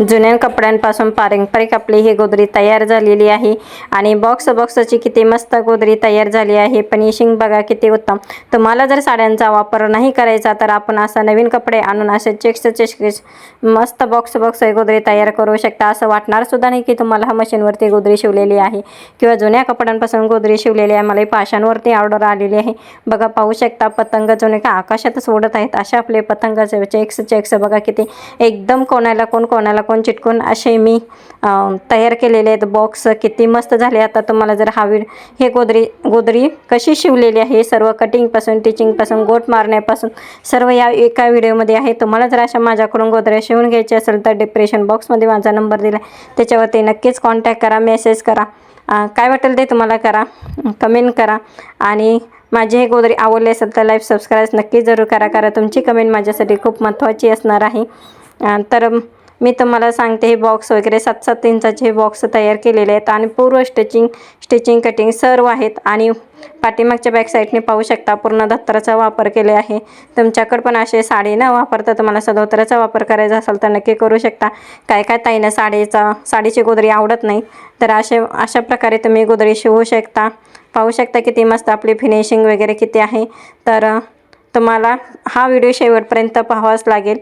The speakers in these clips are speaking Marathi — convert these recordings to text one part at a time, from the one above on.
जुन्या कपड्यांपासून पारंपरिक आपली ही गोदरी तयार झालेली आहे. आणि बॉक्स बॉक्सची किती मस्त गोदरी तयार झाली आहे. फिनिशिंग बघा किती उत्तम. तुम्हाला जर साड्यांचा वापर नाही करायचा तर आपण असा नवीन कपडे आणून असे चेक्स चेक्स मस्त बॉक्स बॉक्स गोदरी तयार करू शकता. असं वाटणार सुद्धा नाही की तुम्हाला हा मशीनवरती गोदरी शिवलेली आहे. किंवा जुन्या कपड्यांपासून गोदरी शिवलेली आहे. मला पाशांवरती ऑर्डर आलेली आहे. बघा पाहू शकता पतंग जुने का आकाशातच उडत आहेत. अशा आपले पतंगाचे चेक्स चेक्स बघा किती. एकदम कोणाला कोण कोणाला कोण चिटकून असे मी तयार केलेले आहेत बॉक्स किती मस्त झाले आता तुम्हाला जर हवी हे गोदरी गोदरी कशी शिवलेली आहे? सर्व कटिंगपासून टिचिंगपासून गोट मारण्यापासून सर्व या एका व्हिडिओमध्ये आहे. तुम्हाला जर अशा माझ्याकडून गोदऱ्या शिवून घ्यायची असेल तर डिप्रेशन बॉक्समध्ये माझा नंबर दिला आहे. त्याच्यावरती नक्कीच कॉन्टॅक्ट करा मेसेज करा. काय वाटेल ते तुम्हाला करा. कमेंट करा. आणि माझे हे गोदरी आवडले असेल तर लाईव्ह सबस्क्राईब नक्की जरूर करा. कारण तुमची कमेंट माझ्यासाठी खूप महत्त्वाची असणार आहे. तर मी तुम्हाला सांगते हे बॉक्स वगैरे सात सात इंचाचे हे बॉक्स तयार केलेले आहेत आणि पूर्व स्टिचिंग स्टिचिंग कटिंग सर्व आहेत आणि पाठीमागच्या बॅक साईडने पाहू शकता पूर्ण दप्तराचा वापर केले आहे. तुमच्याकडे पण असे साडी न वापरता तुम्हाला सदोतराचा वापर करायचा असेल तर नक्की करू शकता. काय काय ताईनं साडीचा साडीची गोदरी आवडत नाही तर असे अशा प्रकारे तुम्ही गोदरी शिवू शकता. पाहू शकता किती मस्त आपली फिनिशिंग वगैरे किती आहे. तर तुम्हाला हा व्हिडिओ शेवटपर्यंत पाहावाच लागेल.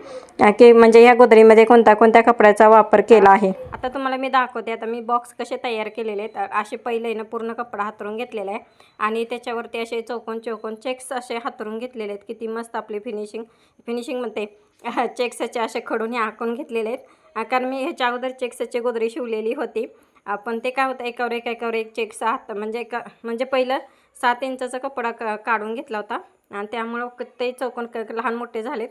की म्हणजे या गोदरीमध्ये कोणत्या कोणत्या कपड्याचा वापर केला आहे? आता तुम्हाला मी दाखवते. आता मी बॉक्स कसे तयार केलेले आहेत. असे पहिले ना पूर्ण कपडा हातरून घेतलेला आहे. आणि त्याच्यावरती असे चौकोन चौकोन चेक्स असे हातरून घेतलेले आहेत. किती मस्त आपली फिनिशिंग फिनिशिंग म्हणते. चेक्सचे असे खडून हे आखून घेतलेले आहेत. कारण मी ह्याच्या अगोदर चेक्सची गोदरी शिवलेली होती. पण ते काय होतं? एकावर एक एकावर एक चेक्स हात म्हणजे एका म्हणजे पहिलं सात इंचाचा कपडा क काढून घेतला होता. आणि त्यामुळं ते चौकोन क लहान मोठे झालेत.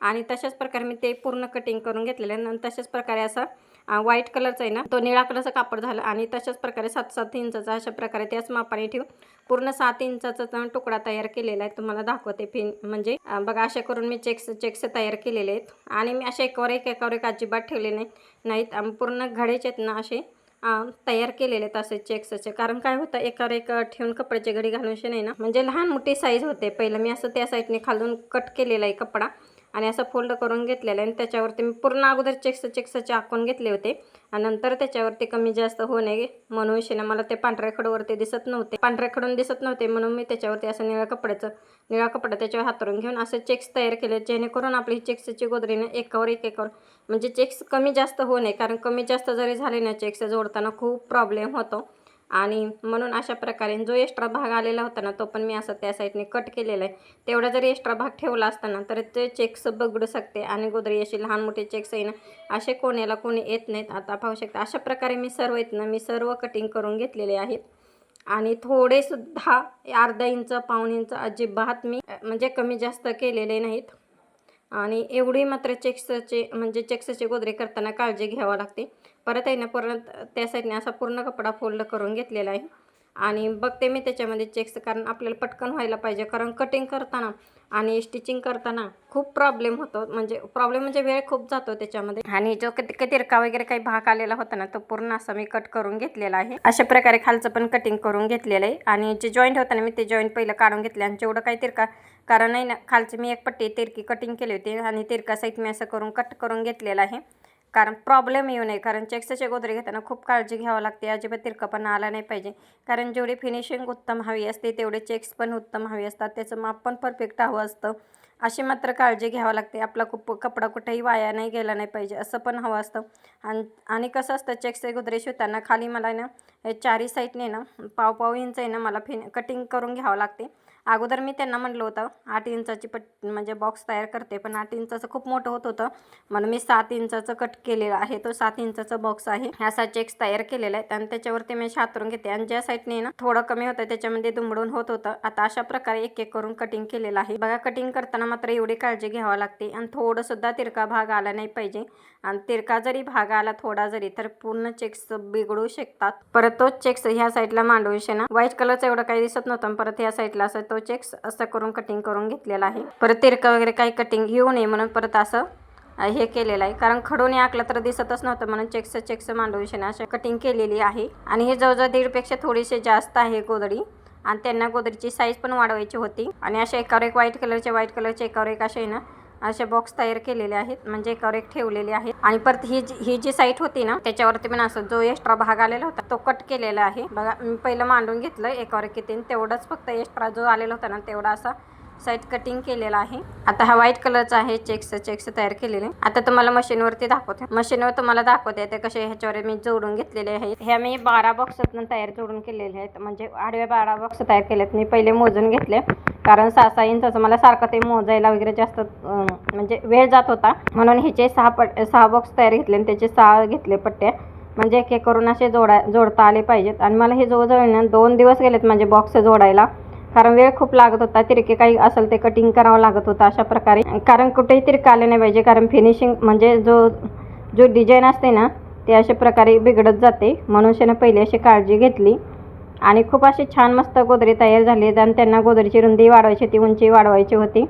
आणि तशाच प्रकारे मी ते पूर्ण कटिंग करून घेतलेले आहे. आणि तशाच प्रकारे असा व्हाईट कलरचा आहे ना तो निळा कलरचा कापड झाला. आणि तशाच प्रकारे सात सात इंचाचा अशा प्रकारे त्याच मापाने ठेवून पूर्ण सात इंचाचा तुकडा तयार केलेला आहे. तुम्हाला दाखवते फिन म्हणजे बघा अशा करून मी चेक्स चेक्स तयार केलेले आहेत. आणि मी अशा एकावर एक एकावर एक अजिबात ठेवले नाही. नाहीत पूर्ण घडेच आहेत ना असे. तयार केलेले आहेत असे चेक्सचे कारण काय होतं एकावर एक ठेवून कपड्याची घडी घालूनशी नाही ना? म्हणजे लहान मोठी साईज होते. पहिलं मी असं त्या साईडने खालून कट केलेला आहे कपडा. आणि असं फोल्ड करून घेतलेलं आहे. आणि त्याच्यावरती मी पूर्ण अगोदर चेक्स चेक्सचे आखून घेतले होते. आणि नंतर त्याच्यावरती कमी जास्त होऊ नये म्हणून शिने मला ते पांढऱ्या खडूवरती दिसत नव्हते. पांढऱ्या खडून दिसत नव्हते म्हणून मी त्याच्यावरती असं निळ्या कपड्याचं निळा कपडा त्याच्यावर हातरून घेऊन असे चेक्स तयार केले जेणेकरून आपली चेक्सची गोदरीने एकावर एक एकावर म्हणजे चेक्स कमी जास्त होऊ नये. कारण कमी जास्त जरी झाले ना चेक्स जोडताना खूप प्रॉब्लेम होतो. आणि म्हणून अशा प्रकारे जो एक्स्ट्रा भाग आलेला होता ना तो पण मी असं त्या साईडने कट केलेला आहे. तेवढा जरी एक्स्ट्रा भाग ठेवला असताना तर ते चेक्स बघडू शकते आणि गोदरी अशी लहान मोठे चेक्स आहे ना असे कोणाला कोणी येत नाहीत. आता पाहू शकता अशा प्रकारे मी सर्व येत ना मी सर्व कटिंग करून घेतलेले आहेत. आणि थोडेसुद्धा अर्धा इंच पाऊण इंच अजिबात मी म्हणजे कमी जास्त केलेले नाहीत. आणि एवढी मात्र चेक्सचे म्हणजे चेक्सचे गोदरे करताना काळजी घ्यावी लागते. परत आहे ना परत त्या साईडने असा पूर्ण कपडा फोल्ड करून घेतलेला आहे. आणि बघते मी त्याच्यामध्ये चेक्स कारण आपल्याला पटकन व्हायला पाहिजे. कारण कटिंग करताना आणि स्टिचिंग करताना खूप प्रॉब्लेम होतो. म्हणजे प्रॉब्लेम म्हणजे वेळ खूप जातो त्याच्यामध्ये. आणि जो कधी कधी तिरका वगैरे काही भाग आलेला होता ना तो पूर्ण असा मी कट करून घेतलेला आहे. अशा प्रकारे खालचं पण कटिंग करून घेतलेलं आहे. आणि जे जॉईंट होतं ना मी ते जॉईंट पहिलं काढून घेतले. आणि जेवढं काही तिरका कारण नाही ना खालची मी एक पट्टी तिरकी कटिंग केली होती. आणि तिरका साईड मी असं करून कट करून घेतलेला आहे. कारण प्रॉब्लेम येऊ नये. कारण चेक्सचे गोदरे घेताना खूप काळजी घ्यावं लागते. अजिबात तिरकपणा आला नाही पाहिजे. कारण जेवढी फिनिशिंग उत्तम हवी असते तेवढे चेक्स पण उत्तम हवी असतात. त्याचं माप पण परफेक्ट हवं असतं. अशी मात्र काळजी घ्यावं लागते. आपला खूप कपडा कुठेही वाया नाही गेला नाही पाहिजे. असं पण हवं असतं. आणि आणि कसं असतं चेक्सचे गोदरे शिवताना खाली मला ना चारी साईडने ना पाव पाव इंच आहे ना मला फिन कटिंग करून घ्यावं लागते. अगोदर मी त्यांना म्हटलं होतं आठ इंचाची पट म्हणजे बॉक्स तयार करते पण आठ इंचाचं खूप मोठं होत होतं. म्हणून मी सात इंचाचं कट केलेलं आहे तो सात इंचाचा बॉक्स आहे. असा चेक्स तयार केलेला आहे आणि त्याच्यावरती मी शातरून घेते. आणि ज्या साईडने ना थोडं कमी होतं त्याच्यामध्ये दुमडून होत होतं. आता अशा प्रकारे एक एक करून कटिंग केलेलं आहे. बघा कटिंग करताना मात्र एवढी काळजी घ्यावी लागते आणि थोडंसुद्धा तिरका भाग आला नाही पाहिजे. आणि तिरका जरी भाग आला थोडा जरी तर पूर्ण चेक्स बिघडू शकतात. परत तोच चेक्स ह्या साईडला मांडून ना. व्हाईट कलरचा एवढं काही दिसत नव्हतं परत ह्या साईडला असं तो चेक्स असं करून कटिंग करून घेतलेला आहे. परत तिरका वगैरे काही कटिंग येऊ नये म्हणून परत असं हे केलेलं आहे. कारण खडून आकलं तर दिसतच नव्हतं म्हणून चेक्स चेक्स मांडून शेणा अशी कटिंग केलेली आहे. आणि हे जवळजवळ दीडपेक्षा थोडीशी जास्त आहे गोदडी. आणि त्यांना गोदरीची साईज पण वाढवायची होती. आणि अशा एकावर एक व्हाईट कलरचे व्हाईट कलरचे एकावर एक असे ना असे बॉक्स तयार केलेले आहेत. म्हणजे एकावर एक ठेवलेले आहेत. आणि परत ही जी ही जी साईट होती ना त्याच्यावरती पण असं जो एक्स्ट्रा भाग आलेला होता तो कट केलेला आहे. बघा मी पहिलं मांडून घेतलं एकावर एक किती तेवढंच फक्त एक्स्ट्रा जो आलेला होता ना तेवढा असा साईड कटिंग केलेला आहे. आता हा व्हाईट कलरचा आहे चेक्स चेक्स तयार केलेले. आता तुम्हाला मशीनवरती दाखवते. मशीनवर तुम्हाला दाखवते ते कसे ह्याच्यावर मी जोडून घेतलेले आहेत. हे मी बारा बॉक्सातून तयार जोडून केलेले आहेत. म्हणजे आडव्या बारा बॉक्स तयार केलेत. मी पहिले मोजून घेतले. कारण सहा सहा इंचाचं मला सारखं ते मोजायला वगैरे जास्त म्हणजे वेळ जात होता. म्हणून ह्याचे सहा पट सहा बॉक्स तयार घेतले आणि त्याचे सहा घेतले पट्ट्या. म्हणजे एक एक करून असे जोडा जोडता आले पाहिजेत. आणि मला हे जवळजवळ ना दोन दिवस गेलेत म्हणजे बॉक्स जोडायला. कारण वेळ खूप लागत होता. तिरके काही असेल ते कटिंग करावं लागत होतं अशा प्रकारे. कारण कुठेही तिरकं आले नाही पाहिजे. कारण फिनिशिंग म्हणजे जो जो डिझाईन असते ना ते अशा प्रकारे बिघडत जाते. म्हणून शेनं पहिले अशी काळजी घेतली. आणि खूप अशी छान मस्त गोदरी तयार झाली. आहेत आणि त्यांना गोदरीची रुंदी वाढवायची होती उंची वाढवायची होती.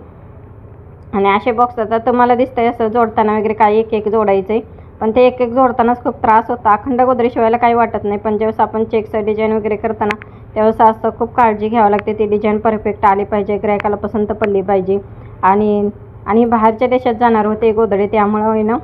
आणि असे बॉक्स आता तुम्हाला दिसतंय असं जोडताना वगैरे काही एक एक जोडायचं आहे पण ते एक एक जोडतानाच खूप त्रास होता. अखंड गोदरी शिवायला काही वाटत नाही. पण ज्यावेळेस आपण चेकचं डिझाईन वगैरे करताना त्यावेळेस असं खूप काळजी घ्यावं लागते. ती डिझाईन परफेक्ट आली पाहिजे. ग्राहकाला पसंत पडली पाहिजे. आणि आणि बाहेरच्या देशात जाणार होते गोदडे त्यामुळं ना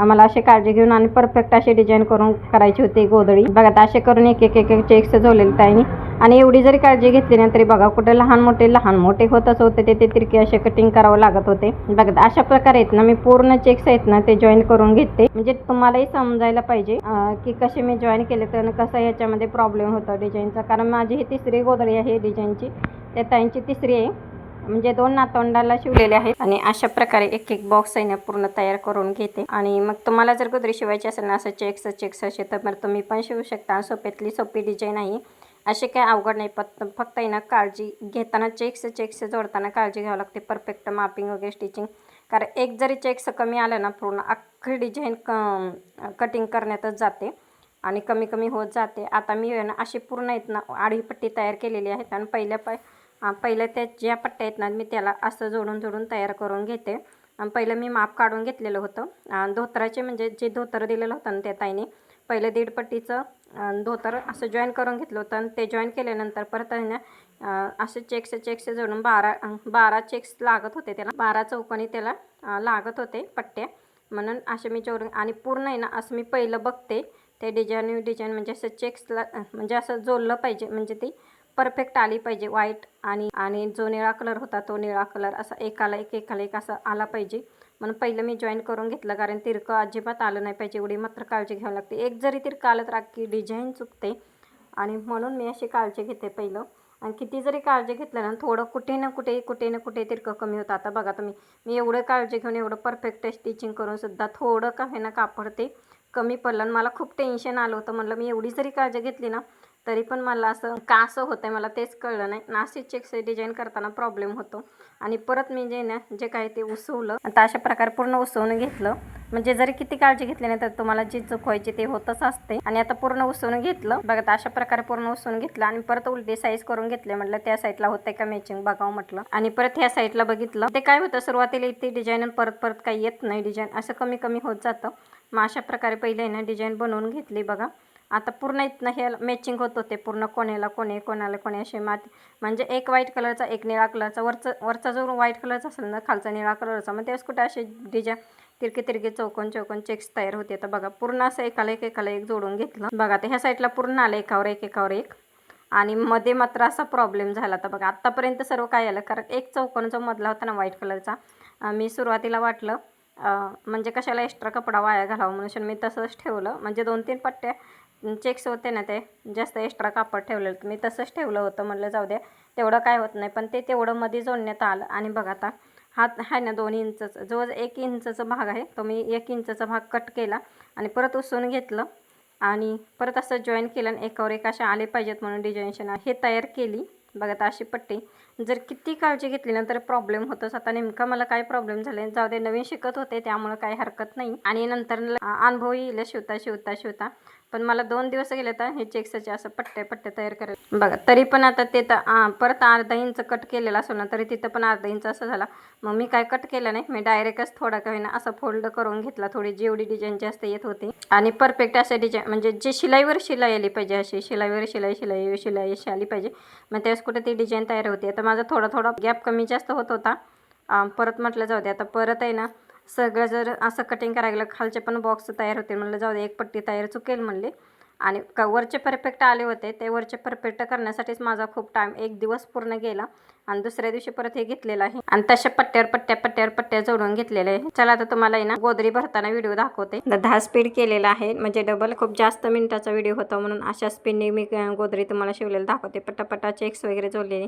आम्हाला अशी काळजी घेऊन आणि परफेक्ट अशी डिझाईन करून करायची होती गोधडी. बघा असे करून एक एक एक चेक्स जोडलेले ताईने. आणि एवढी जरी काळजी घेतली ना तरी बघा कुठे लहान मोठे लहान मोठे होतच होते ते ते तिरके असे कटिंग करावं लागत होते. बघा अशा प्रकारे आहेत ना मी पूर्ण चेक्स आहेत ना ते जॉईन करून घेते. म्हणजे तुम्हालाही समजायला पाहिजे की कसे मी जॉईन केले तर कसं याच्यामध्ये प्रॉब्लेम होतो डिझाईनचा कारण माझी ही तिसरी गोधडी आहे डिझाईनची त्या ताईंची तिसरी आहे. म्हणजे दोन नातोंडाला शिवलेले आहेत. आणि अशा प्रकारे एक एक बॉक्स आहे ना पूर्ण तयार करून घेते. आणि मग तुम्हाला जर गोदरी शिवायची असेल ना असं चेक्स चेक्स असे तर मग तुम्ही पण शिवू शकता. सोप्यातली सोपी डिझाईन आहे. असे काय अवघड नाही फक्त फक्त आहे ना काळजी घेताना चेक्स चेक्स जोडताना काळजी घ्यावं लागते. परफेक्ट मापिंग वगैरे स्टिचिंग कारण एक जरी चेक्स कमी आलं ना पूर्ण अख्खी डिझाईन क कटिंग करण्यातच जाते. आणि कमी कमी होत जाते. आता मी ना अशी पूर्ण आहेत ना आडवी पट्टी तयार केलेली आहेत. आणि पहिल्या पाय पहिलं त्या ज्या पट्ट्या आहेत ना मी त्याला असं जोडून जोडून तयार करून घेते. पहिलं मी माप काढून घेतलेलं होतं. धोतराचे म्हणजे जे धोतर दिलेलं होतं ना त्या ताईने पहिलं दीड पट्टीचं धोतर असं जॉईन करून घेतलं होतं. आणि ते जॉईन केल्यानंतर परत आहे ना असे चेक्स चेक्स जोडून बारा बारा चेक्स लागत होते त्याला. बारा चौकोनी त्याला लागत होते पट्ट्या. म्हणून असे मी जोडून आणि पूर्ण आहे ना असं मी पहिलं बघते. ते डिझाईन डिझाईन म्हणजे असं चेक्सला म्हणजे असं जोडलं पाहिजे म्हणजे ती परफेक्ट आली पाहिजे व्हाईट आणि आणि जो निळा कलर होता तो निळा कलर असा एकाला एक एकाला एक असा आला पाहिजे. म्हणून पहिलं मी जॉईन करून घेतलं कारण तिरकं अजिबात आलं नाही पाहिजे एवढी मात्र काळजी घ्यावी लागते. एक जरी तिरकं आलं तर अख्खी डिझाईन चुकते. आणि म्हणून मी अशी काळजी घेते पहिलं. आणि किती जरी काळजी घेतलं ना थोडं कुठे ना कुठे कुठे ना कुठे तिरकं कमी होतं. आता बघा तुम्ही मी एवढं काळजी घेऊन एवढं परफेक्ट स्टिचिंग करूनसुद्धा थोडं का ना कापड ते कमी पडलं. आणि मला खूप टेन्शन आलं होतं. म्हणलं मी एवढी जरी काळजी घेतली ना तरी पण मला असं का असं होतं आहे मला तेच कळलं नाही. नाशिक चेक्स डिझाईन करताना प्रॉब्लेम होतो. आणि परत मी जे ना जे काही ते उसवलं आता अशा प्रकारे पूर्ण उसवून घेतलं. म्हणजे जरी किती काळजी घेतली नाही तर तुम्हाला जी चूक व्हायची ते होतच असते. आणि आता पूर्ण उसवून घेतलं. बघा अशा प्रकारे पूर्ण उसवून घेतलं. आणि परत उलटी साईज करून घेतले म्हटलं त्या साईडला होतंय का मॅचिंग बघावं म्हटलं. आणि परत ह्या साईडला बघितलं. ते काय होतं सुरुवातीला इथे डिझाईन परत परत काही येत नाही डिझाईन असं कमी कमी होत जातं. मग अशा प्रकारे पहिले ना डिझाईन बनवून घेतली बघा. आता पूर्ण इथनं हे मॅचिंग होत होते. पूर्ण कोण्याला कोणे कोणाला कोणे असे माती. म्हणजे एक व्हाईट कलरचा एक निळा कलरचा वरचा वरचा जो व्हाईट कलरचा असेल ना खालचा निळा कलरचा मग त्यावेळेस कुठे असे डिझाईन तिरके तिरके चौकोन चौकोन चेक्स तयार होते. तर बघा पूर्ण असं एकाला एक एकाला एक जोडून घेतलं. बघा तर ह्या साईडला पूर्ण आलं एकावर एक एकावर एक. आणि मध्ये मात्र असा प्रॉब्लेम झाला तर बघा आत्तापर्यंत सर्व काय आलं? कारण एक चौकोन जो मधला होता ना व्हाईट कलरचा मी सुरुवातीला वाटलं म्हणजे कशाला एक्स्ट्रा कपडा वाया घालावा म्हणून. मी तसंच ठेवलं. म्हणजे दोन तीन पट्ट्या चेक्स होते ना ते जास्त एक्स्ट्रा कापड ठेवलेलं. होतं मी तसंच ठेवलं होतं म्हणलं जाऊ द्या तेवढं काय होत नाही. पण ते तेवढं मध्ये जोडण्यात आलं. आणि बघा आता हात आहे ना दोन इंचचं जो एक इंचचा भाग आहे तो मी एक इंचचा भाग कट केला आणि परत उसळून घेतलं. आणि परत असं जॉईन केलं आणि एकावर एक अशा आले पाहिजेत म्हणून डिझाईनशन हे तयार केली. बघा आता अशी पट्टी. जर किती काळजी घेतली ना तर प्रॉब्लेम होतोच. आता नेमका मला काय प्रॉब्लेम झाले जाऊ दे नवीन शिकत होते त्यामुळं काही हरकत नाही. आणि नंतर अनुभव येईल शिवता शिवता शिवता. पण मला दोन दिवस गेले तर हे चेक्सचे असं पट्टे पट्टे तयार करायला बघा तरी पण आता ते तर परत अर्धा इंच कट केलेला असो ना तरी तिथं पण अर्धा इंच असं झाला. मग मी काय कट केलं नाही मी डायरेक्टच थोडा का होईना असं फोल्ड करून घेतला थोडी जेवढी डिझाईन जास्त येत होती. आणि परफेक्ट अशा डिझाईन म्हणजे जे शिलाईवर शिलाई आली पाहिजे अशी शिलाईवर शिलाई शिलाई शिलाई अशी आली पाहिजे. मग त्यावेळेस कुठे ती डिझाईन तयार होती. आता माझा थोडा थोडा गॅप कमी जास्त होत होता. परत म्हटलं जाऊ दे आता परत आहे ना सगळं जर असं कटिंग करायला गेलं खालचे पण बॉक्स तयार होते म्हणलं जाऊ दे एक पट्टी तयार चुकेल म्हणले. आणि क वरचे परफेक्ट आले होते ते वरचे परफेक्ट करण्यासाठीच माझा खूप टाईम एक दिवस पूर्ण गेला. आणि दुसऱ्या दिवशी परत हे घेतलेलं आहे. आणि तशा पट्ट्यावर पट्ट्या पट्ट्यावर पट्ट्या जोडून घेतलेले आहे. चला आता तुम्हाला आहे ना गोदरी भरताना व्हिडिओ दाखवते. दहा स्पीड केलेला आहे. म्हणजे डबल खूप जास्त मिनिटाचा व्हिडिओ होता म्हणून अशा स्पीडने मी गोदरी तुम्हाला शिवलेलं दाखवते. पट्टापट्टा चेक्स वगैरे जोडलेले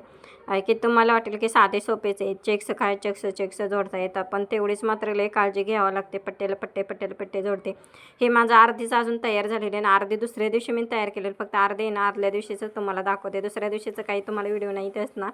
आहे. की तुम्हाला वाटेल की साधे सोपेच आहे चेक्स काय चेक्स चेक्स जोडता येतात. पण तेवढीच मात्र लय काळजी घ्यावं लागते. पट्ट्याला पट्टे पट्ट्याला पट्टे जोडते. हे माझं अर्धीच अजून तयार झालेले आणि अर्धी दुसऱ्या दिवशी मी तयार केलेलं फक्त अर्धे ना आदल्या दिवशीच तुम्हाला दाखवते. दुसऱ्या दिवशीचं काही तुम्हाला व्हिडिओ नाही तेच ना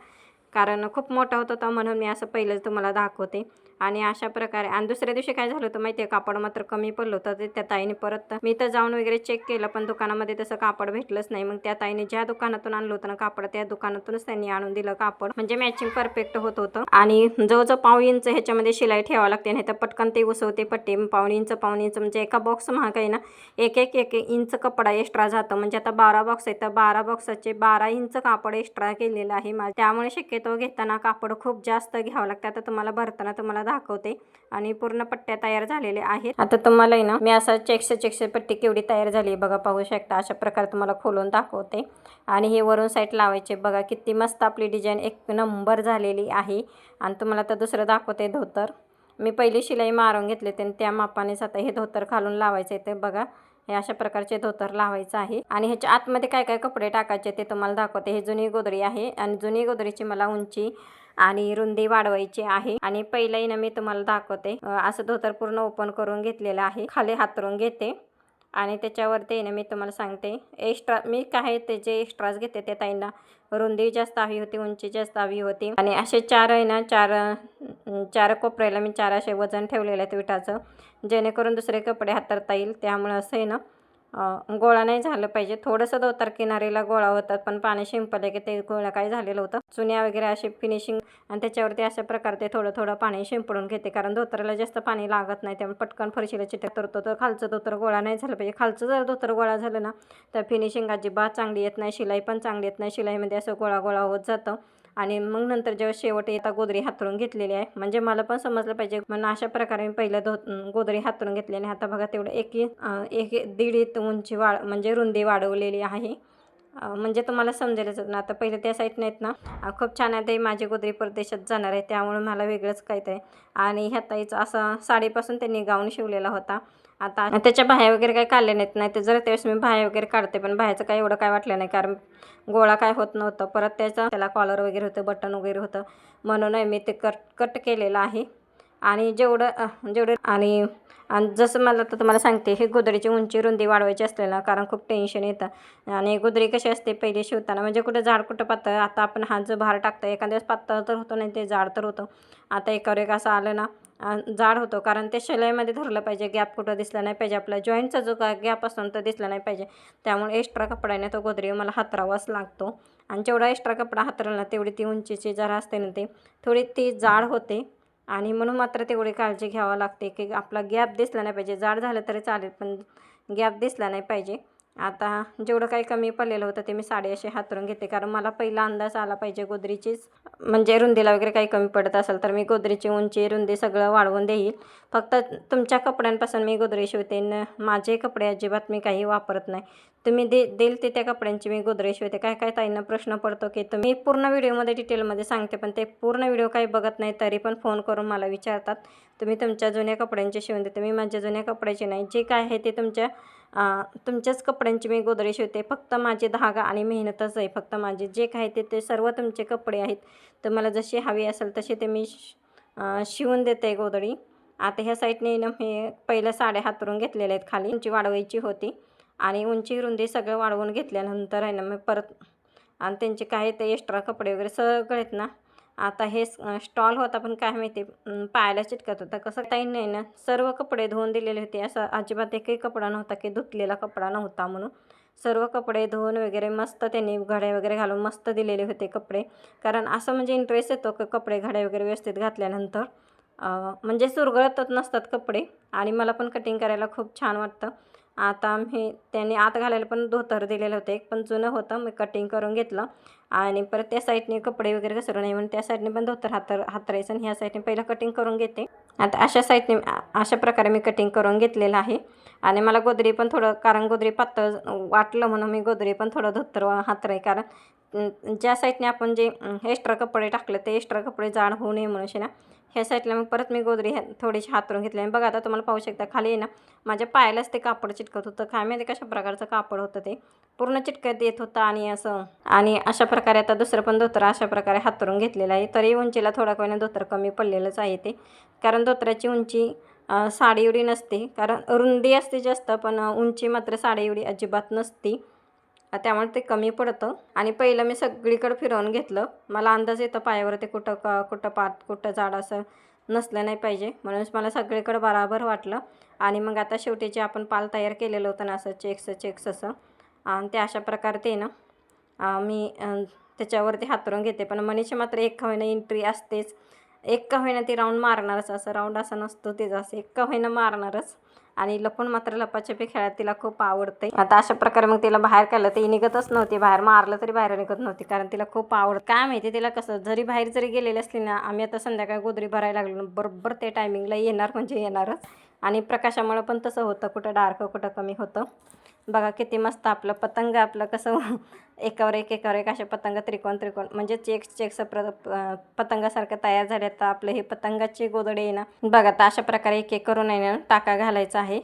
कारण खूप मोठा होत होता म्हणून मी असं पहिलंच तुम्हाला दाखवते. आणि अशा प्रकारे आणि दुसऱ्या दिवशी काय झालं होतं माहिती आहे कापड मात्र कमी पडलं होतं. ते त्या ताईने परत मी तर जाऊन वगैरे चेक केलं पण दुकानामध्ये तसं कापड भेटलंच नाही. मग त्या ताईने ज्या दुकानातून आणलं होतं ना कापड त्या दुकानातूनच त्यांनी आणून दिलं कापड. म्हणजे मॅचिंग परफेक्ट होत होतं. आणि जवळजवळ पाव इंच ह्याच्यामध्ये शिलाई ठेवावं लागते. नाही तर पटकन ते उसवते पट्टी. पाऊण इंच पाऊण इंच म्हणजे एका बॉक्स महाग आहे ना? एक एक एक इंच कपडा एक्स्ट्रा जातं. म्हणजे आता बारा बॉक्स आहे तर बारा बॉक्साचे बारा इंच कापड एक्स्ट्रा केलेलं आहे त्यामुळे त्यामुळे शक्यतो घेताना कापड खूप जास्त घ्यावं लागतं. आता तुम्हाला भरताना तुम्हाला दाखवते. आणि पूर्ण पट्ट्या तयार झालेल्या आहेत. आता तुम्हाला आहे ना मी असं चेक्स चेक्स पट्टी केवढी तयार झाली आहे बघा पाहू शकता. अशा प्रकारे तुम्हाला खोलून दाखवते. आणि हे वरून साईड लावायचे बघा. किती मस्त आपली डिझाईन एक नंबर झालेली आहे. आणि तुम्हाला आता दुसरं दाखवते धोतर. मी पहिली शिलाई मारून घेतली ते त्या मापानेच आता हे धोतर खालून लावायचं आहे ते बघा. हे अशा प्रकारचे धोतर लावायचं आहे. आणि ह्याच्या आतमध्ये काय काय कपडे टाकायचे ते तुम्हाला दाखवते. हे जुनी गोदरी आहे आणि जुनी गोदरीची मला उंची आणि रुंदी वाढवायची आहे. आणि पहिल्याही ना मी तुम्हाला दाखवते. असं धोतर पूर्ण ओपन करून घेतलेलं आहे. खाली हातरून घेते. आणि त्याच्यावरती ना मी तुम्हाला सांगते. एक्स्ट्रा मी काय ते जे एक्स्ट्राच घेते ते ताईंना. रुंदी जास्त हवी होती उंची जास्त हवी होती. आणि असे चार आहे ना चार चार कोपऱ्याला मी चार असे वजन ठेवलेलं आहेत विटाचं. जेणेकरून दुसरे कपडे हातरता येईल. त्यामुळे असं आहे ना गोळा नाही झालं पाहिजे. थोडंसं धोतर किनारीला गोळा होतात पण पाणी शिंपलं की ते गोळा काय झालेलं होतं. चुन्या वगैरे असे फिनिशिंग आणि त्याच्यावरती अशा प्रकारे थोडं थोडं पाणी शिंपडून घेते. कारण धोतराला जास्त पाणी लागत नाही त्यामुळे पटकन फरशीला चिटक करतो. तर खालचं धोतर गोळा नाही झालं पाहिजे. खालचं जर धोतर गोळा झालं ना तर फिनिशिंग अजिबात चांगली येत नाही. शिलाई पण चांगली येत नाही. शिलाईमध्ये असं गोळा गोळा होत जातं. आणि मग नंतर जेव्हा शेवट येता गोदरी हातरून घेतलेली आहे म्हणजे मला पण समजलं पाहिजे. म्हणून अशा प्रकारे मी पहिलं धो गोदरी हातरून घेतलेली आहे. आता बघा तेवढं एक एक दीड इंच उंची वाढ म्हणजे रुंदी वाढवलेली आहे. म्हणजे तुम्हाला समजेलच ना. आता पहिले त्या साईडनं आहेत ना. खूप छान आहे ते माझी गोदरी परदेशात जाणार आहे. त्यामुळे मला वेगळंच काहीतरी. आणि ह्या ताईचं असं साडीपासून त्यांनी गाऊन शिवलेला होता. आता त्याच्या बाह्या वगैरे काही काढले नाहीत. नाही तर जर त्यावेळेस मी बाह्या वगैरे काढते पण बाहेरचं काही एवढं काय वाटलं नाही. कारण गोळा काय होत नव्हतं. परत त्याचा त्याला कॉलर वगैरे होतं बटन वगैरे होतं. म्हणून मी ते कट कट केलेलं आहे. आणि जेवढं जेवढं आणि आणि जसं मला तर तुम्हाला सांगते हे गोदरीची उंची रुंदी वाढवायची असले ना कारण खूप टेन्शन येतं. आणि गोदरी कशी असते पहिले शिवताना म्हणजे कुठं झाड कुठं पातळ आता आपण हा जो भार टाकतो एखाद्या वेळेस पातळ तर होतो नाही ते जाड तर होतं. आता एकावर एक असं आलं ना जाड होतो. कारण ते शिलाईमध्ये धरलं पाहिजे. गॅप कुठं दिसला नाही पाहिजे. आपला जॉईंटचा जो का गॅप असतो तो दिसला नाही पाहिजे. त्यामुळे एक्स्ट्रा कपड्याने तो गोदरी मला हातरावाच लागतो. आणि जेवढा एक्स्ट्रा कपडा हातरला तेवढी ती उंचीची जरा असते ना ते थोडी ती जाड होते. आणि म्हणून मात्र तेवढी काळजी घ्यावं लागते की आपला गॅप दिसला नाही पाहिजे. जाड झालं तरी चालेल पण गॅप दिसला नाही पाहिजे. आता जेवढं काही कमी पडलेलं होतं ते मी साडी अशी हातरून घेते. कारण मला पहिला अंदाज आला पाहिजे गोदरीचीच. म्हणजे रुंदीला वगैरे काही कमी पडत असेल तर मी गोदरीची उंची रुंदी सगळं वाढवून देईल. फक्त तुमच्या कपड्यांपासून मी गोदरी शिवते न माझे कपडे अजिबात मी काही वापरत नाही. तुम्ही दे देईल ते त्या कपड्यांची मी गोदरी शिवते. काय काय ताईंना प्रश्न पडतो की तुम्ही पूर्ण व्हिडिओमध्ये डिटेलमध्ये सांगते पण ते पूर्ण व्हिडिओ काही बघत नाही तरी पण फोन करून मला विचारतात. तुम्ही तुमच्या जुन्या कपड्यांची शिवून देते. मी माझ्या जुन्या कपड्याची नाही. जे काय आहे ते तुमच्या तुमच्याच कपड्यांची मी गोदरी शिवते. फक्त माझे धागा आणि मेहनतच आहे. फक्त माझे जे काय ते ते सर्व तुमचे कपडे आहेत. तर मला जशी हवी असेल तसे ते मी शिवून देते गोदडी. आता ह्या साईडने ना मी पहिलं साड्या हातरून घेतलेल्या आहेत खाली. उंची वाढवायची होती. आणि उंची रुंदी सगळं वाढवून घेतल्यानंतर आहे ना मी परत आणि त्यांचे काही ते एक्स्ट्रा कपडे वगैरे सगळे आहेत ना आता हे स्टॉल होता पण काय माहिती पायाला चिटकत होता. कसं काही नाही ना सर्व कपडे धुवून दिलेले होते. असं अजिबात एकही कपडा नव्हता की धुतलेला कपडा नव्हता म्हणून. सर्व कपडे धुवून वगैरे मस्त त्यांनी घड्या वगैरे घालून मस्त दिलेले होते कपडे. कारण असं म्हणजे इंटरेस्ट येतो की कपडे घड्या वगैरे व्यवस्थित घातल्यानंतर. म्हणजे सुरगळतच नसतात कपडे. आणि मला पण कटिंग करायला खूप छान वाटतं. आता मी त्यांनी आत घालायला पण धोतर दिलेलं होतं. एक पण जुनं होतं. मी कटिंग करून घेतलं. आणि परत त्या साईडने कपडे वगैरे घसरू नये म्हणून त्या साईडने पण धोतर हातर हातरायचं आणि ह्या साईडने पहिलं कटिंग करून घेते. आता अशा साईडने अशा प्रकारे मी कटिंग करून घेतलेलं आहे. आणि मला गोदरी पण थोडं कारण गोदरी पातळ वाटलं म्हणून मी गोदरी पण थोडं धोतर हातराय. कारण ज्या साईडने आपण जे एक्स्ट्रा कपडे टाकले ते एक्स्ट्रा कपडे जाड होऊ नये म्हणून ना ह्या साईडला मग परत मी गोदरी ह्या- थोडीशी हातरून घेतली. आणि बघा आता तुम्हाला पाहू शकता खाली आहे ना माझ्या पायालाच ते कापड चिटकत होतं. काय माहिती कशा प्रकारचं कापड होतं ते. पूर्ण चिटकत येत होतं आणि असं आणि अशा प्रकारे आता दुसरं पण धोतर अशा प्रकारे हातरून घेतलेलं आहे. तरी उंचीला थोडा कोणी धोतर कमी पडलेलंच आहे ते. कारण धोतराची उंची साडी एवढी नसते. कारण रुंदी असते जास्त पण उंची मात्र साडी एवढी अजिबात नसती. त्यामुळे ते कमी पडतं. आणि पहिलं मी सगळीकडं फिरवून घेतलं. मला अंदाज येतं पायावर ते कुठं क कुठं पात कुठं जाड असं नसलं नाही पाहिजे. म्हणूनच मला सगळीकडं बराबर वाटलं. आणि मग आता शेवटी जे आपण पाल तयार केलेलं होतं ना असं चेक्स चेक्स असं आणि ते अशा प्रकारे ते ना मी त्याच्यावरती हातरून घेते. पण मनीची मात्र एक होईना एंट्री असतेच. एक का होईना ती राऊंड मारणारच. असं राऊंड असं नसतो तेच. असं एक का होईना मारणारच. आणि लपून मात्र लपाछपी खेळात तिला खूप आवडते. आता अशा प्रकारे मग तिला बाहेर काढलं ती निघतच नव्हती. बाहेर मारलं तरी बाहेर निघत नव्हती कारण तिला खूप आवड काय माहिती तिला कसं जरी बाहेर जरी गेलेली असली ना आम्ही आता संध्याकाळी गोदरी भरायला लागलो बरोबर ते टायमिंगला येणार म्हणजे येणारच. आणि प्रकाशामुळे पण तसं होतं कुठं डार्क कुठं कमी होतं. बघा किती मस्त आपलं पतंग आपलं कसं एकावर एक एकावर एक असे पतंग त्रिकोण त्रिकोण. म्हणजे चेक चेक्स प्र पतंगासारखं तयार झाले तर आपलं हे पतंगाचे गोदडे आहे ना बघा तर अशा प्रकारे एक एक करून आहे ना टाका घालायचा आहे.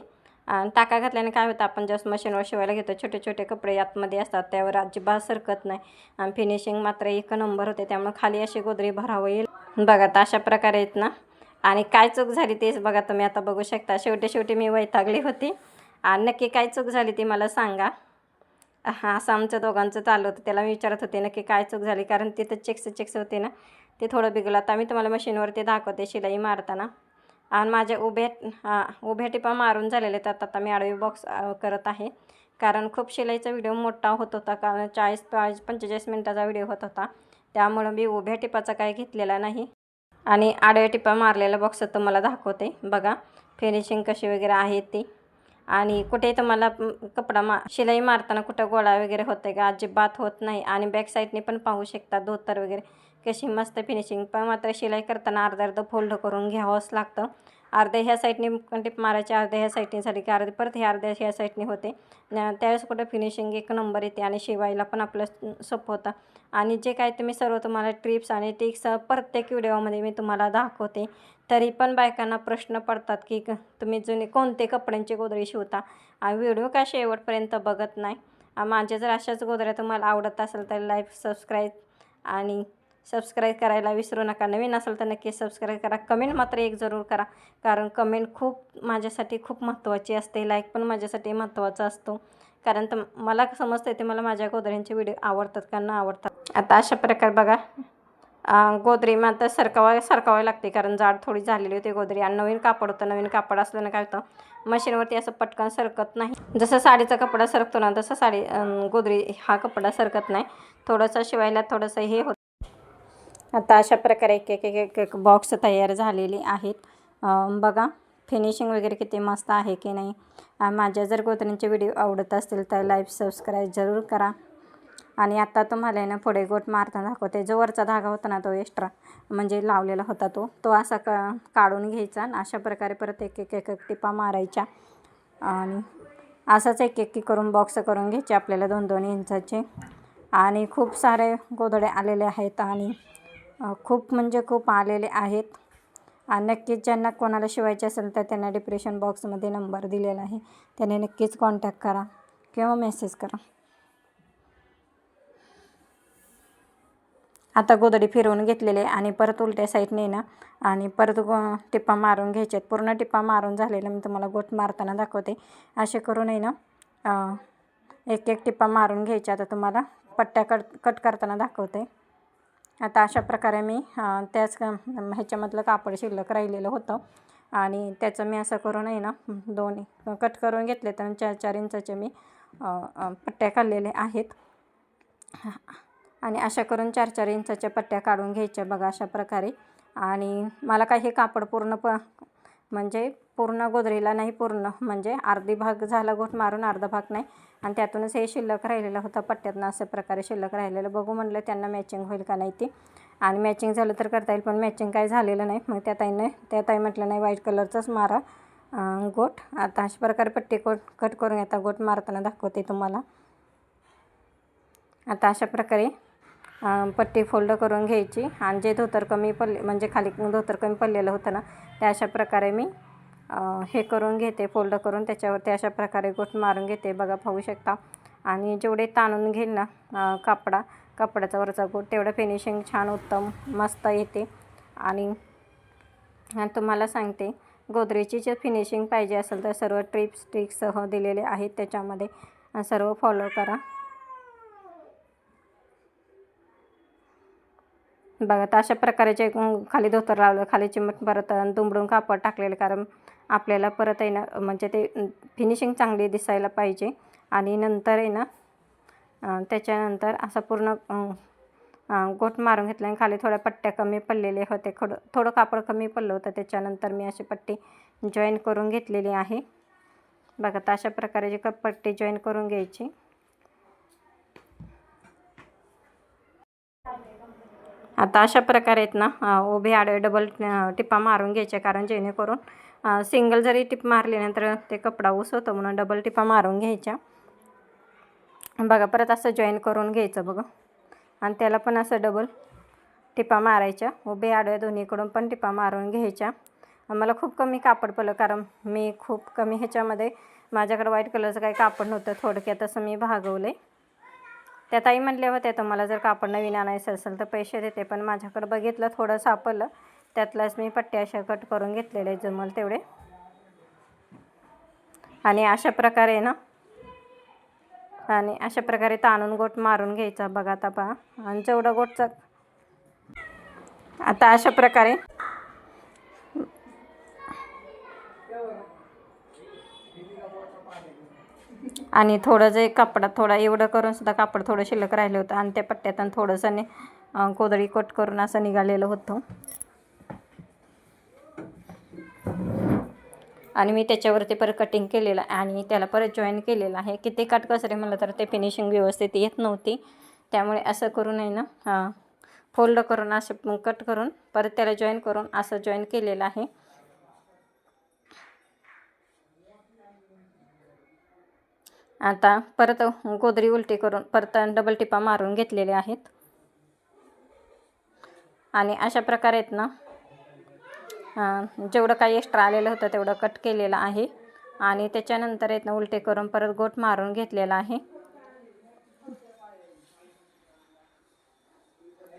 आणि टाका घातल्याने काय होतं आपण जस्ट मशीनवर शिवायला घेतो. छोटे छोटे कपडे आतमध्ये असतात त्यावर अजिबात सरकत नाही. आणि फिनिशिंग मात्र एक नंबर होते त्यामुळे खाली अशी गोदरी भरावं. येईल बघा तर अशा प्रकारे आहेत ना. आणि काय चूक झाली तेच बघा तुम्ही आता बघू शकता. शेवटी शेवटी मी वैतागली होती. नक्की काय चूक झाली ती मला सांगा. हां असं आमच्या दोघांचं चाललं होतं. त्याला मी विचारत होते नक्की काय चूक झाली? कारण तिथं चेक्स चेक्स होते ना. ते थोडं बिघडलं. आता मी तुम्हाला मशीनवरती दाखवते शिलाई मारताना. आणि माझ्या उभ्या हां उभ्या टिपा मारून झालेले आहेत. आता मी आडवी बॉक्स करत आहे. कारण खूप शिलाईचा व्हिडिओ मोठा होत होता. कारण चाळीस चाळीस पंचेचाळीस मिनटाचा व्हिडिओ होत होता. त्यामुळं मी उभ्या टिपाचा काही घेतलेला नाही. आणि आडव्या टिपा मारलेला बॉक्स तुम्हाला दाखवते. बघा फिनिशिंग कशी वगैरे आहे ती. आणि कुठे तुम्हाला कपडा मा शिलाई मारताना कुठं गोळा वगैरे होतं का? अजिबात होत नाही. आणि बॅक साईडने पण पाहू शकता धोतर वगैरे कशी मस्त फिनिशिंग पण मात्र शिलाई करताना अर्धा अर्ध फोल्ड करून घ्यावंच लागतं. अर्ध्या ह्या साईडने टिप मारायचे अर्ध्या ह्या साईडने झाली की अर्धे परत हे अर्ध्या ह्या साईडने होते. न- त्यावेळेस कुठं फिनिशिंग एक नंबर येते आणि शिवायला पण आपलं सोपं होतं. आणि जे काय तुम्ही सर्व तुम्हाला ट्रिप्स आणि टिक्स प्रत्येक व्हिडिओमध्ये मी तुम्हाला दाखवते. तरी पण बायकांना प्रश्न पडतात की क- तुम्ही जुने कोणते कपड्यांचे गोदरे शिवता? व्हिडिओ का शेवटपर्यंत बघत नाही? माझ्या जर अशाच गोदऱ्या तुम्हाला आवडत असेल तर लाईक सबस्क्राईब आणि सबस्क्राईब करायला विसरू नका. नवीन असेल तर नक्की सबस्क्राईब करा. कमेंट मात्र एक जरूर करा. कारण कमेंट खूप माझ्यासाठी खूप महत्त्वाची असते. लाईक पण माझ्यासाठी महत्त्वाचा असतो. कारण तर मला समजतं ते मला माझ्या गोदऱ्यांचे व्हिडिओ आवडतात का न आवडतात. आता अशा प्रकारे बघा. गोदरीमा गोदरी मात्र सरकावा सरकावावी लागते. कारण जाड थोडी झालेली होती गोदरी. आणि नवीन कापड होतं. नवीन कापड असल्यानं काय होतं? मशीनवरती असं पटकन सरकत नाही. जसं साडीचा कपडा सरकतो ना तसं साडी गोदरी हा कपडा सरकत नाही. थोडंसं शिवायला थोडंसं हे होतं. आता अशा प्रकारे एक एक एक एक एक बॉक्स तयार झालेले आहेत. बघा फिनिशिंग वगैरे किती मस्त आहे की नाही? माझ्या जर गोदरींचे व्हिडिओ आवडत असतील तर लाईक सबस्क्राईब जरूर करा. आणि आत्ता तुम्हाला आहे ना पुढे गोट मारताना दाखवते. जो वरचा धागा होता ना तो एक्स्ट्रा म्हणजे लावलेला होता तो तो असा क काढून घ्यायचा आणि अशा प्रकारे परत एक एक एक एक टिपा मारायच्या. आणि असाच एक एक करून बॉक्स करून घ्यायचे आपल्याला दोन दोन इंचाचे. आणि खूप सारे गोधडे आलेले आहेत आणि खूप म्हणजे खूप आलेले आहेत. आणि नक्कीच ज्यांना कोणाला शिवायचे असेल तर त्यांना डिप्रेशन बॉक्समध्ये नंबर दिलेला आहे. त्याने नक्कीच कॉन्टॅक्ट करा किंवा मेसेज करा. आता गोदडी फिरवून घेतलेले आणि परत उलट्या साईडने ना आणि परत गो टिप्पा मारून घ्यायच्यात. आहेत पूर्ण टिप्पा मारून झालेलं मी तुम्हाला गोट मारताना दाखवते. असे करून आहे ना एक एक टिप्पा मारून घ्यायचे आता तुम्हाला पट्ट्या कट कट करताना दाखवते. आता अशा प्रकारे मी त्याच ह्याच्यामधलं कापड शिल्लक राहिलेलं होतं. आणि त्याचं मी असं करून आहे ना दोन्ही कट करून घेतले तर चार चार इंचाचे मी पट्ट्या काढलेल्या आहेत. आणि अशा करून चार चार इंचाच्या पट्ट्या काढून घ्यायच्या बघा अशा प्रकारे. आणि मला काही हे कापड पूर्ण प म्हणजे पूर्ण गोदरीला नाही पूर्ण म्हणजे अर्धी भाग झाला गोठ मारून अर्धा भाग नाही. आणि त्यातूनच हे शिल्लक राहिलेलं होतं पट्ट्यातनं अशा प्रकारे शिल्लक राहिलेलं. बघू म्हणलं त्यांना मॅचिंग होईल का नाही ते. आणि मॅचिंग झालं तर करता येईल पण मॅचिंग काही झालेलं नाही. मग त्या ताईने त्या ताई म्हटलं नाही व्हाईट कलरचाच मारा गोठ गोट आता अशा प्रकारे पट्टी कोट कट करून येता गोट मारताना दाखवते तुम्हाला. आता अशा प्रकारे पट्टी फोल्ड करून घ्यायची. आणि जे धोतर कमी पडले म्हणजे खाली धोतर कमी पडलेलं होतं ना ते अशा प्रकारे मी हे करून घेते फोल्ड करून त्याच्यावरती अशा प्रकारे गोट मारून घेते. बघा पाहू शकता. आणि जेवढे ताणून घेईल ना कापडा कापडाचा वरचा गोट तेवढं फिनिशिंग छान उत्तम मस्त येते. आणि तुम्हाला सांगते गोदरेजची जे फिनिशिंग पाहिजे असेल तर सर्व ट्रिप्स ट्रिक्ससह दिलेले आहेत त्याच्यामध्ये. सर्व फॉलो करा. बघा तर अशा प्रकारे खाली धोतर लावलं खाली चिमट परत दुमडून कापड टाकलेलं कारण आपल्याला परत आहे ना म्हणजे ते फिनिशिंग चांगली दिसायला पाहिजे. आणि नंतर आहे ना त्याच्यानंतर असं पूर्ण गोठ गोट मारून घेतलं आणि खाली थोड्या पट्ट्या कमी पडलेले होते. थोडं थोडं कापड कमी पडलं होतं त्याच्यानंतर मी अशी पट्टी जॉईन करून घेतलेली आहे. बघा तर अशा प्रकारे जी कप पट्टी जॉईन करून घ्यायची. आता अशा प्रकारे आहेत ना उभे आडवे डबल टिपा मारून घ्यायच्या कारण जेणेकरून सिंगल जरी टिप मारली नंतर ते कपडा ऊस होतो म्हणून डबल टिपा मारून घ्यायच्या. बघा परत असं जॉईन करून घ्यायचं बघा. आणि त्याला पण असं डबल टिपा मारायच्या. उभे आडव्या दोन्हीकडून पण टिपा मारून घ्यायच्या. मला खूप कमी कापड पडलं कारण मी खूप कमी ह्याच्यामध्ये माझ्याकडे व्हाईट कलरचं काही कापड नव्हतं थोडक्यात असं मी भागवलं त्या ताई म्हणल्या होत्या तुम्हाला जर कापड नवीन आणायचं असेल तर पैसे देते पण माझ्याकडं बघितलं थोडं सापडलं. त्यातलाच मी पट्ट्या अशा कट करून घेतलेले जमल तेवढे. आणि अशा प्रकारे ना आणि अशा प्रकारे ताणून गोट मारून घ्यायचा बघा आता पहा. आणि जेवढा गोटचा आता अशा प्रकारे आणि थोडं जे कापडात थोडा एवढं करून सुद्धा कापड थोडं शिल्लक राहिलं होतं. आणि त्या पट्ट्यातून थोडंसं नि कोदळी कट करून असं निघालेलं होतं. आणि मी त्याच्यावरती परत कटिंग केलेलं आहे आणि त्याला परत जॉईन केलेलं आहे. की ते कट काटकसरे म्हणलं तर ते फिनिशिंग व्यवस्थित येत नव्हती. त्यामुळे असं करून आहे ना फोल्ड करून असं कट करून परत त्याला जॉईन करून असं जॉईन केलेलं आहे. आता परत गोदरी उलटी करून परत डबल टिपा मारून घेतलेले आहेत. आणि अशा प्रकारे आहेत ना जेवढं काही एक्स्ट्रा आलेलं होतं तेवढं कट केलेलं आहे. आणि त्याच्यानंतर आहेत ना उलटे करून परत गोट मारून घेतलेला आहे.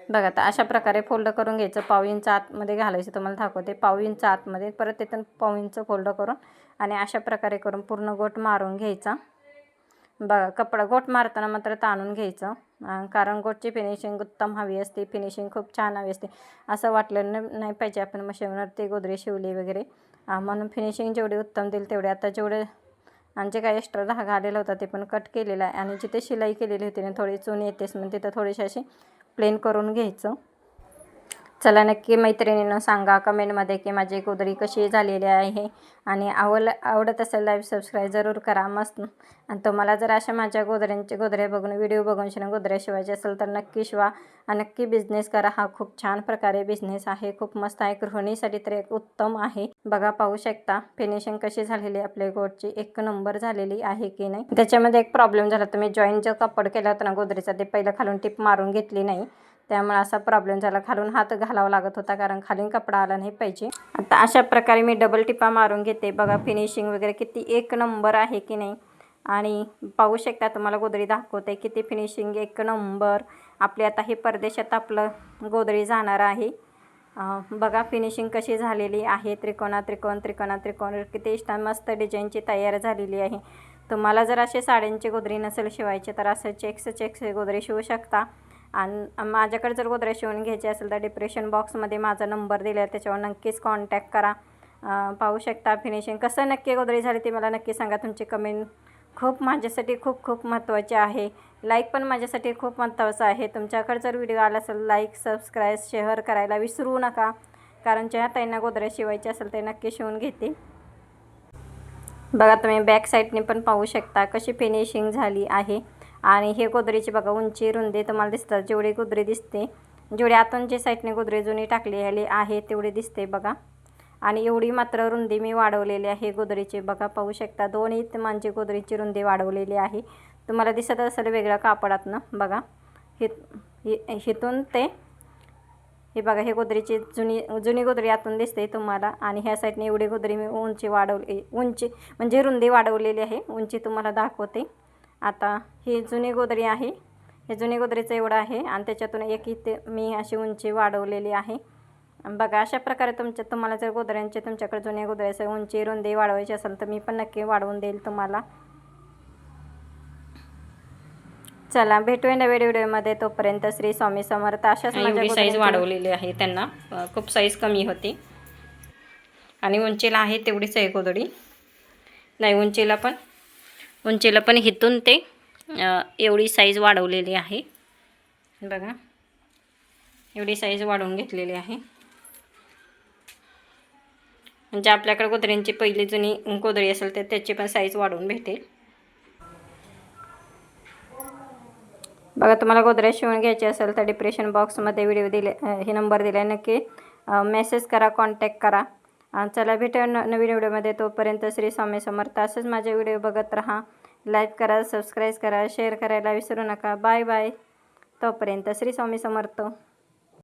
बघा आता अशा प्रकारे फोल्ड करून घ्यायचं. पाव इंच आतमध्ये घालायचं तुम्हाला दाखवते. पाव इंच आतमध्ये परत तिथून पाव इंच फोल्ड करून आणि अशा प्रकारे करून पूर्ण गोट मारून घ्यायचा. बघा कपडा गोट मारताना मात्र ताणून घ्यायचं. कारण गोटची फिनिशिंग उत्तम हवी असते फिनिशिंग खूप छान हवी असते. असं वाटलं नाही पाहिजे आपण मशीनवरती गोदरे शिवली वगैरे. म्हणून फिनिशिंग जेवढी उत्तम देईल तेवढे. आता जेवढे आणि जे काही एक्स्ट्रा धागा आलेला होता ते पण कट केलेला आहे. आणि जिथे शिलाई केलेली होती ना थोडी चून येतेच मग तिथं थोडीशी अशी प्लेन करून घ्यायचं. चला नक्की मैत्रिणीनं सांगा कमेंटमध्ये की माझी गोदरी कशी झालेली आहे. आणि आवड आवडत असेल लाईव्ह सबस्क्राईब जरूर करा. मस्त. आणि तुम्हाला जर अशा माझ्या गोदऱ्यांचे गोदऱ्या बघून व्हिडिओ बघून शिना गोदऱ्या शिवायचे असेल तर नक्की शिवा. आणि नक्की बिझनेस करा. हा खूप छान प्रकारे बिझनेस आहे. खूप मस्त आहे. गृहिणीसाठी तर एक उत्तम आहे. बघा पाहू शकता. फिनिशिंग कशी झालेली आपल्या गोडची एक नंबर झालेली आहे की नाही? त्याच्यामध्ये एक प्रॉब्लेम झाला. तुम्ही जॉईंट जो कपड केला होता ना गोदरीचा ते पहिलं खालून टिप मारून घेतली नाही. त्यामुळे असा प्रॉब्लेम झाला. खालून हात घालावा लागत होता कारण खालून कपडा आला नाही पाहिजे. आता अशा प्रकारे मी डबल टिपा मारून घेते. बघा फिनिशिंग वगैरे किती एक नंबर आहे की नाही? आणि पाहू शकता तुम्हाला गोदरी दाखवते किती फिनिशिंग एक नंबर आपले आता हे परदेशात आपलं गोदरी जाणार आहे. बघा फिनिशिंग कशी झालेली आहे. त्रिकोणा त्रिकोण त्रिकोणा त्रिकोण. किती छान मस्त डिझाईनची तयार झालेली आहे. तुम्हाला जर असे साड्यांची गोदरी नसेल शिवायचे तर असं चेक्स चेक्स गोदरी शिवू शकता. आणि माझ्याकडे जर गोदऱ्या शिवून घ्यायची असेल तर डिप्रेशन बॉक्समध्ये माझा नंबर दिला आहे त्याच्यावर नक्कीच कॉन्टॅक्ट करा. पाहू शकता फिनिशिंग कसं नक्की गोदरेज झाली ते मला नक्की सांगा. तुमची कमेंट खूप माझ्यासाठी खूप खूप महत्त्वाचे आहे. लाईक पण माझ्यासाठी खूप महत्त्वाचं आहे. तुमच्याकडे जर व्हिडिओ आला असेल लाईक सबस्क्राईब शेअर करायला विसरू नका. कारण ज्या ताईंना गोदऱ्या शिवायचे असेल ते नक्की शिवून घेते बघा तुम्ही बॅक साईडने पण पाहू शकता कशी फिनिशिंग झाली आहे. आणि हे गोदरेची बघा उंची रुंदी तुम्हाला दिसतात. जेवढी गोदरी दिसते जेवढी आतून जे साईडने गोदरी जुनी टाकलेली आहे तेवढी दिसते बघा. आणि एवढी मात्र रुंदी मी वाढवलेली आहे गोदरीची. बघा पाहू शकता दोन्ही माझी गोदरीची रुंदी वाढवलेली आहे. तुम्हाला दिसत असेल वेगळ्या कापडातनं बघा. हि हे- हिथून ते हे बघा हे गोदरीची जुनी जुनी गोदरी आतून दिसते तुम्हाला. आणि ह्या साईडने एवढी गोदरी मी उंची वाढवली उंची म्हणजे रुंदी वाढवलेली आहे. उंची तुम्हाला दाखवते. आता ही जुनी गोदरी आहे. हे जुनी गोदरीचं एवढं आहे आणि त्याच्यातून एक इथे मी अशी उंची वाढवलेली आहे. बघा अशा प्रकारे तुमच्या तुम्हाला जर गोदऱ्यांचे तुमच्याकडे जुन्या गोदऱ्याचं उंची रुंदी वाढवायची असेल तर मी पण नक्की वाढवून देईल तुम्हाला. चला भेटूया नव्या व्हिडिओमध्ये. तोपर्यंत श्री स्वामी समर्थ अशाच एवढी साईज वाढवलेली आहे त्यांना. खूप साईज कमी होती. आणि उंचीला आहे तेवढीच आहे गोदडी नाही उंचीला पण. उंचीला. पण हिथून ते एवढी साईज वाढवलेली आहे. बघा. एवढी साईज वाढवून घेतलेली आहे. म्हणजे आपल्याकडे गोदऱ्यांची पहिली जुनी गोदरी असेल तर त्याची पण साईज वाढवून भेटेल. बघा तुम्हाला गोदऱ्या शिवून घ्यायची असेल तर डिप्रेशन बॉक्समध्ये व्हिडिओ दिले हे नंबर दिले नक्की मेसेज करा कॉन्टॅक्ट करा. चला भेटूया न नवीन व्हिडिओमध्ये तोपर्यंत श्री स्वामी समर्थ. असंच माझे व्हिडिओ बघत राहा. लाईक करा सबस्क्राईब करा शेअर करायला विसरू नका. Bye bye. तोपर्यंत श्री स्वामी समर्थ.